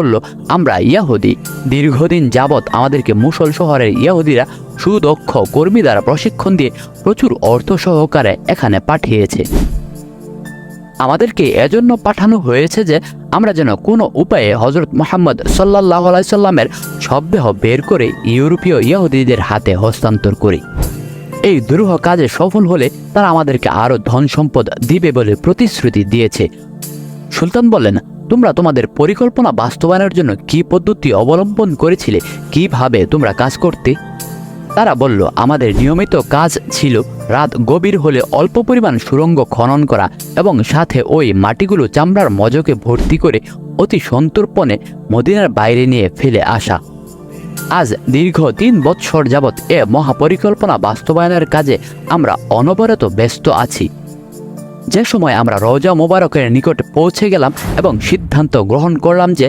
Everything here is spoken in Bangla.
বলল, আমরা ইয়াহুদি দীর্ঘদিন যাবৎ আমাদেরকে মুসল শহরের ইয়াহুদিরা সুদক্ষ কর্মী দ্বারা প্রশিক্ষণ দিয়ে প্রচুর অর্থ সহকারে এখানে পাঠিয়েছে। আমাদেরকে এজন্য পাঠানো হয়েছে যে, আমরা যেন কোনো উপায়ে হজরত মোহাম্মদ সাল্লাহ আলাইসাল্লামের শবদেহ বের করে ইউরোপীয় ইয়াহুদিদের হাতে হস্তান্তর করি। এই দুরূহ কাজে সফল হলে তারা আমাদেরকে আরও ধন সম্পদ দিবে বলে প্রতিশ্রুতি দিয়েছে। সুলতান বললেন তোমরা তোমাদের পরিকল্পনা বাস্তবায়নের জন্য কি পদ্ধতি অবলম্বন করেছিলে? কীভাবে তোমরা কাজ করতে? তারা বলল, আমাদের নিয়মিত কাজ ছিল রাত গভীর হলে অল্প পরিমাণ সুরঙ্গ খনন করা এবং সাথে ওই মাটিগুলো চামড়ার মজকে ভর্তি করে অতি সন্তর্পণে মদিনার বাইরে নিয়ে ফেলে আসা। আজ দীর্ঘ তিন বৎসর যাবৎ এ মহাপরিকল্পনা বাস্তবায়নের কাজে আমরা অনবরত ব্যস্ত আছি। যে সময় আমরা রওজা মোবারকের নিকট পৌঁছে গেলাম এবং সিদ্ধান্ত গ্রহণ করলাম যে